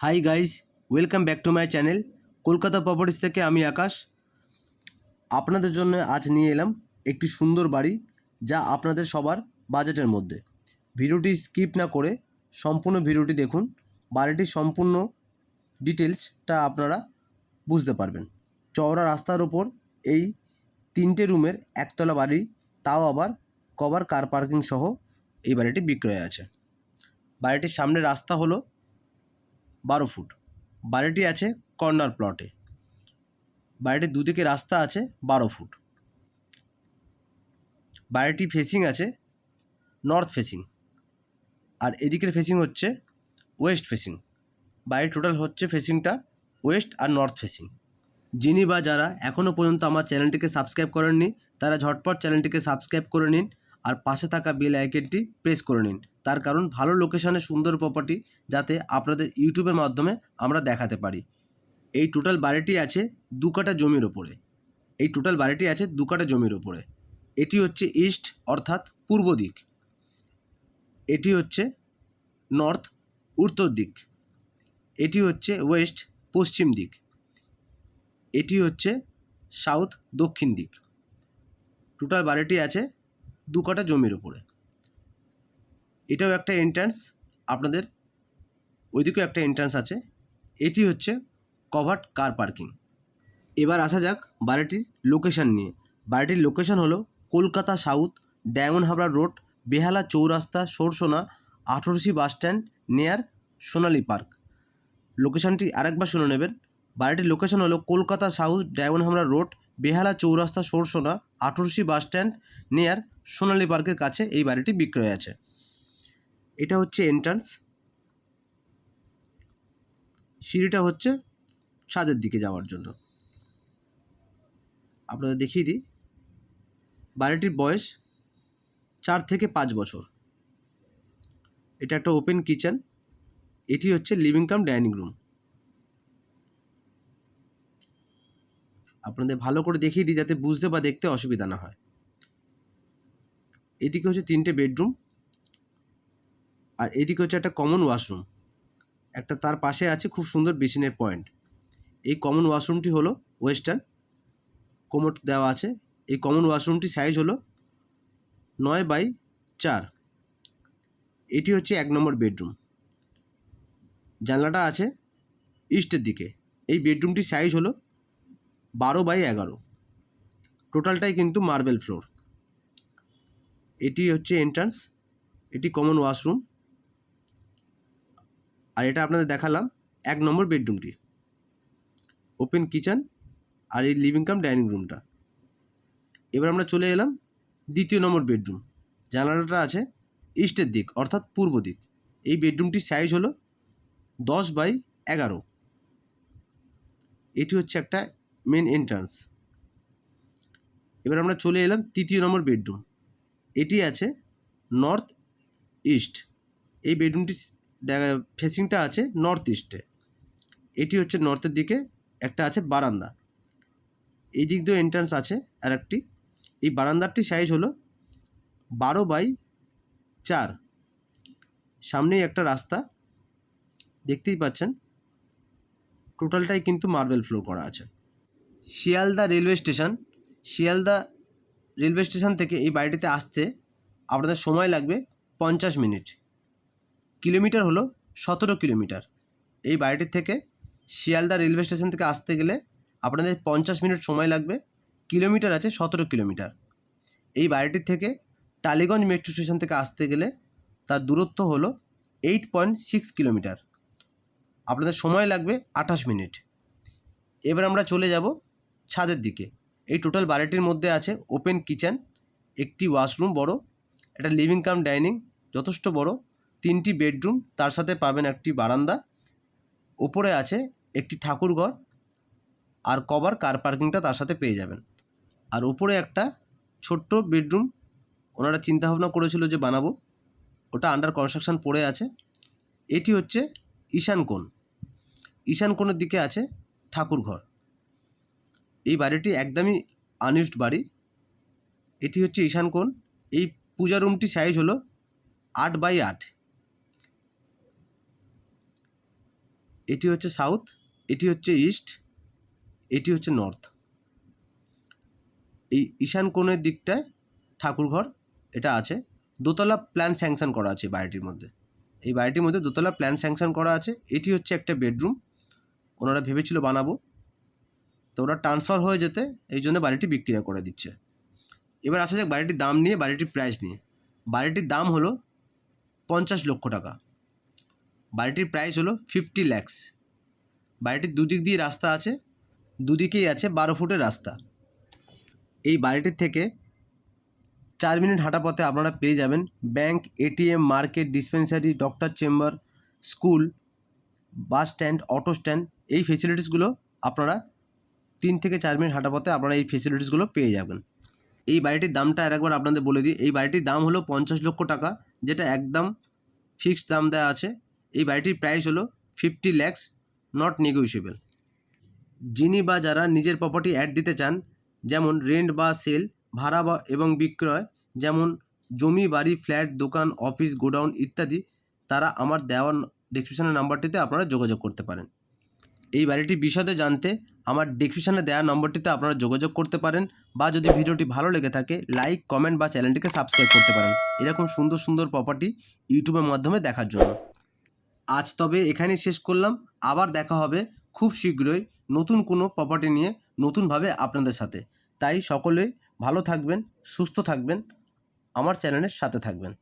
Hi guys welcome back to my channel Kolkata properties থেকে আমি আকাশ। আপনাদের জন্য আজ নিয়ে এলাম একটি সুন্দর বাড়ি যা আপনাদের সবার বাজেটের মধ্যে। ভিডিওটি স্কিপ না করে সম্পূর্ণ ভিডিওটি দেখুন। বাড়িটির সম্পূর্ণ ডিটেলসটা আপনারা বুঝতে পারবেন। চওড়া রাস্তার ওপর এই তিনটে রুমের একতলা বাড়ি, তাও আবার কভার কার পার্কিং সহ এই বাড়িটি বিক্রয় আছে। বাড়িটির সামনে রাস্তা হলো বারো ফুট। বাড়িটি আছে কর্নার প্লটে। বাড়িটির দুদিকে রাস্তা আছে বারো ফুট। বাড়িটি ফেসিং আছে নর্থ ফেসিং আর এদিকের ফেসিং হচ্ছে ওয়েস্ট ফেসিং বাড়ির টোটাল হচ্ছে ফেসিংটা ওয়েস্ট আর নর্থ ফেসিং যিনি বা যারা এখনও পর্যন্ত আমার চ্যানেলটিকে সাবস্ক্রাইব করেননি, তারা ঝটপট চ্যানেলটিকে সাবস্ক্রাইব করে নিন আর পাশে থাকা বেল আইকনটি প্রেস করে নিন। তার কারণ ভালো লোকেশানে সুন্দর প্রপার্টি যাতে আপনাদের ইউটিউবের মাধ্যমে আমরা দেখাতে পারি। এই টোটাল বাড়িটি আছে দু কাটা জমির ওপরে এই টোটাল বাড়িটি আছে দু কাটা জমির ওপরে এটি হচ্ছে ইস্ট অর্থাৎ পূর্ব দিক। এটি হচ্ছে নর্থ উত্তর দিক। এটি হচ্ছে ওয়েস্ট পশ্চিম দিক। এটি হচ্ছে সাউথ দক্ষিণ দিক। টোটাল বাড়িটি আছে দু কাটা জমির উপরে। এটাও একটা এন্ট্রান্স আপনাদের ওইদিকেও একটা এন্ট্রান্স আছে। এটি হচ্ছে কভার্ড কার পার্কিং এবার আসা যাক বাড়িটির লোকেশান নিয়ে। বাড়িটির লোকেশন হলো কলকাতা সাউথ ডায়মন্ড হাবড়া road Behala Chowrasta, Sarsuna, আঠেরোশি bus stand near Sonali park লোকেশনটি আরেকবার শুনে নেবেন। বাড়িটির লোকেশন হলো কলকাতা সাউথ ডায়মন্ড হাবড়া রোড বেহালা চৌরাস্তা, সরসোনা, আঠেরোশি বাস স্ট্যান্ড নিয়ার সোনালী পার্কের কাছে এই বাড়িটি বিক্রয় আছে। এটা হচ্ছে এন্ট্রান্স সিঁড়িটা হচ্ছে ছাদের দিকে যাওয়ার জন্য। আপনাদের দেখিয়ে দিই, বাড়িটির বয়স চার থেকে পাঁচ বছর। এটা একটা ওপেন কিচেন এটি হচ্ছে লিভিং কাম ডাইনিং রুম আপনাদের ভালো করে দেখিয়ে দিই যাতে বুঝতে বা দেখতে অসুবিধা না হয়। এদিকে হচ্ছে তিনটে বেডরুম আর এদিকে হচ্ছে একটা কমন ওয়াশরুম একটা তার পাশে আছে খুব সুন্দর বেসিনের পয়েন্ট এই কমন ওয়াশরুমটি হলো ওয়েস্টার্ন কোমোট দেওয়া আছে। এই কমন ওয়াশরুমটি সাইজ হলো নয় বাই চার। এটি হচ্ছে এক নম্বর বেডরুম জানলাটা আছে ইস্টের দিকে। এই বেডরুমটি সাইজ হলো বারো বাই এগারো। টোটালটাই কিন্তু মার্বেল ফ্লোর এটি হচ্ছে এন্ট্রান্স এটি কমন ওয়াশরুম আর এটা আপনাদের দেখালাম এক নম্বর বেডরুমটি। ওপেন কিচেন আর এই লিভিং কাম ডাইনিং রুমটা এবার আমরা চলে এলাম দ্বিতীয় নম্বর বেডরুম। জানালাটা আছে ইস্টের দিক, অর্থাৎ পূর্ব দিক। এই বেডরুমটির সাইজ হলো দশ বাই এগারো। এটি হচ্ছে একটা মেন এন্ট্রান্স এবার আমরা চলে এলাম তৃতীয় নম্বর বেডরুম। এটি আছে নর্থ ইস্ট এই বেডরুমটি ফেসিংটা আছে নর্থ ইস্টে এটি হচ্ছে নর্থের দিকে, একটা আছে বারান্দা। এই দিক দিয়েও এন্ট্রান্স আছে আর একটি এই বারান্দারটি সাইজ হলো বারো বাই চার। সামনেই একটা রাস্তা, দেখতেই পাচ্ছেন। টোটালটাই কিন্তু মার্বেল ফ্লোর করা আছে। Sealdah railway station Sealdah railway station থেকে এই বাড়িটিতে আসতে আপনাদের সময় লাগবে পঞ্চাশ মিনিট। কিলোমিটার হলো সতেরো কিলোমিটার। এই বাড়িটির থেকে শিয়ালদা রেলওয়ে স্টেশন থেকে আসতে গেলে আপনাদের পঞ্চাশ মিনিট সময় লাগবে। কিলোমিটার আছে সতেরো কিলোমিটার। এই বাড়িটির থেকে টালিগঞ্জ মেট্রো স্টেশন থেকে আসতে গেলে তার দূরত্ব হলো এইট পয়েন্ট সিক্স কিলোমিটার। আপনাদের সময় লাগবে আঠাশ মিনিট। এবার আমরা চলে যাব ছাদের দিকে। এই টোটাল বাড়িটির মধ্যে আছে ওপেন কিচেন, একটি ওয়াশরুম বড়, একটা লিভিং কাম ডাইনিং, যথেষ্ট বড় তিনটি বেডরুম, তার সাথে পাবেন একটি বারান্দা। ওপরে আছে একটি ঠাকুরঘর আর কভার কার পার্কিংটা তার সাথে পেয়ে যাবেন। আর ওপরে একটা ছোট্ট বেডরুম, ওনারা চিন্তাভাবনা করেছিল যে বানাবো। ওটা আন্ডার কনস্ট্রাকশন পড়ে আছে। এটি হচ্ছে ঈশান কোণ। ঈশান কোণের দিকে আছে ঠাকুরঘর। এই বাড়িটি একদমই আনইউজড বাড়ি। এটি হচ্ছে ঈশান কোণ। এই পূজা রুমটি সাইজ হলো আট বাই আট। এটি হচ্ছে সাউথ, এটি হচ্ছে ইস্ট, এটি হচ্ছে নর্থ। এই ঈশান কোণের দিকটায় ঠাকুরঘর, এটা আছে। দোতলা প্ল্যান স্যাংশন করা আছে বাড়িটির মধ্যে। এই বাড়িটির মধ্যে দোতলা প্ল্যান স্যাংশন করা আছে। এটি হচ্ছে একটা বেডরুম ওনারা ভেবেছিল বানাবো। তো ওরা ট্রান্সফার হয়ে যেতে এই জন্য বাড়িটি বিক্রি করে দিচ্ছে। এবার আসা যাক বাড়িটির দাম নিয়ে, বাড়িটির প্রাইস নিয়ে। বাড়িটির দাম হলো পঞ্চাশ লক্ষ টাকা। বাড়িটির প্রাইস হলো ফিফটি ল্যাক্স বাড়িটির দুদিক দিয়ে রাস্তা আছে, দুদিকেই আছে বারো ফুটের রাস্তা। এই বাড়িটির থেকে চার মিনিট হাঁটা পথে আপনারা পেয়ে যাবেন bank ATM market dispensary doctor chamber school bus stand auto stand এই ফেসিলিটিসগুলো আপনারা তিন থেকে চার মিনিট হাঁটা পথে আপনারা এই ফেসিলিটিসগুলো পেয়ে যাবেন। এই বাড়িটির দামটা আর একবার আপনাদের বলে দিই। এই বাড়িটির দাম হলো পঞ্চাশ লক্ষ টাকা, যেটা একদম ফিক্সড দাম দেওয়া আছে। এই বাড়িটির প্রাইস হলো ফিফটি ল্যাক্স নট নেগোসিয়েবল যিনি বা যারা নিজের প্রপার্টি অ্যাড দিতে চান, যেমন রেন্ট বা সেল ভাড়া বা এবং বিক্রয়, যেমন জমি, বাড়ি ফ্ল্যাট দোকান অফিস গোডাউন ইত্যাদি, তারা আমার দেওয়া ডিসক্রিপশনের নাম্বারটিতে আপনারা যোগাযোগ করতে পারেন। এই বাড়িটি বিশদে জানতে আমার ডিসক্রিপশনে দেওয়া নম্বরটিতে আপনারা যোগাযোগ করতে পারেন বা যদি ভিডিওটি ভালো লেগে থাকে লাইক কমেন্ট বা চ্যানেলটিকে সাবস্ক্রাইব করতে পারেন। এরকম সুন্দর সুন্দর প্রপার্টি ইউটিউবের মাধ্যমে দেখার জন্য। আজ তবে এখানে শেষ করলাম। আবার দেখা হবে খুব শীঘ্রই নতুন কোনো প্রপার্টি নিয়ে নতুনভাবে আপনাদের সাথে। তাই সকলেই ভালো থাকবেন, সুস্থ থাকবেন, আমার চ্যানেলের সাথে থাকবেন।